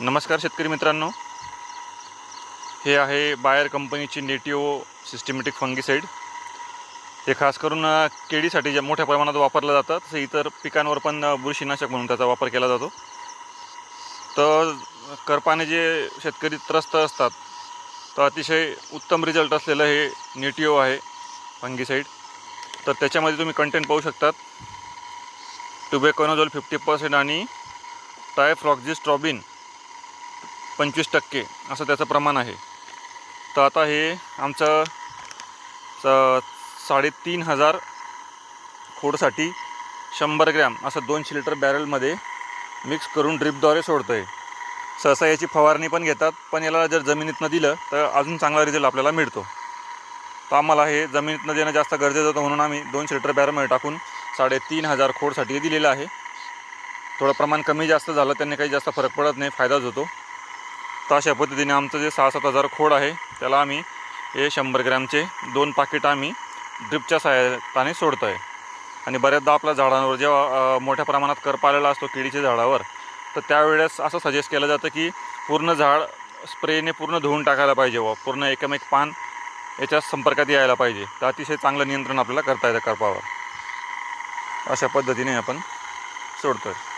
नमस्कार शेतकरी मित्रांनो. हे आहे बायर कंपनीची नेटिओ सिस्टमॅटिक फंगीसाईड. हे खास करून केळीसाठी ज्या मोठ्या प्रमाणात वापरलं जातं तसं इतर पिकांवर पण बुरशीनाशक म्हणून त्याचा वापर केला जातो. तर करपाने जे शेतकरी त्रस्त असतात तर अतिशय उत्तम रिझल्ट असलेलं हे नेटिओ आहे फंगीसाईड. तर त्याच्यामध्ये तुम्ही कंटेंट पाहू शकतात. टुबेकॉनोजोल फिफ्टी पर्सेंट आणि टायफ्रॉक्झिस्ट्रॉबिन पंचवीस टक्के असं त्याचं प्रमाण आहे. तर आता हे आमचं स साडेतीन हजार खोडसाठी शंभर ग्रॅम असं दोनशे लिटर बॅरलमध्ये मिक्स करून ड्रिपद्वारे सोडतो आहे सहसा याची फवारणी पण घेतात पण याला जर जमिनीतनं दिलं तर अजून चांगला रिझल्ट आपल्याला मिळतो. तर आम्हाला हे जमिनीतनं देणं जास्त गरजेचं होतं म्हणून आम्ही दोनशे लिटर बॅरलमध्ये टाकून साडेतीन हजार खोडसाठी दिलेलं आहे. थोडं प्रमाण कमी जास्त झालं त्यांनी काही जास्त फरक पडत नाही फायदाच होतो. तर अशा पद्धतीने आमचं जे सहा सात हजार खोड आहे त्याला आम्ही हे शंभर ग्रॅमचे दोन पाकिट आम्ही ड्रिपच्या सहाय्याने सोडतो आहे आणि बऱ्याचदा आपल्या झाडांवर जेव्हा मोठ्या प्रमाणात करप आलेला असतो केळीच्या झाडावर तर त्यावेळेस असं सजेस्ट केलं जातं की पूर्ण झाड स्प्रेने पूर्ण धुवून टाकायला पाहिजे व पूर्ण एकमेक पान याच्या संपर्कात यायला पाहिजे. तर अतिशय चांगलं नियंत्रण आपल्याला करता येतं करपावर. अशा पद्धतीने आपण सोडतो आहे